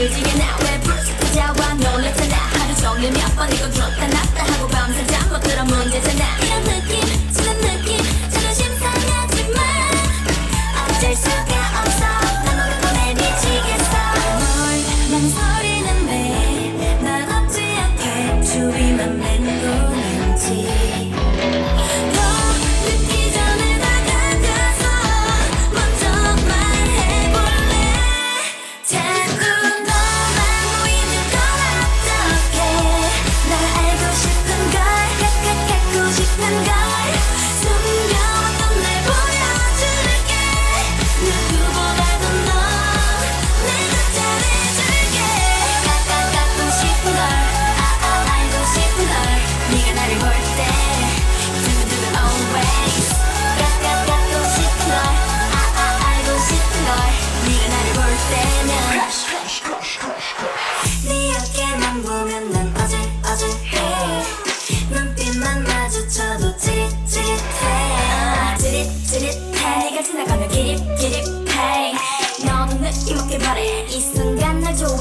질지게 나왜 부르짖고 자와 놀랬잖아. 하루 종일 몇 번이고 들었다 낫다 하고 밤새 잠못 들어 문제잖아. 너는 이렇게 바래 이 순간 날 좋아.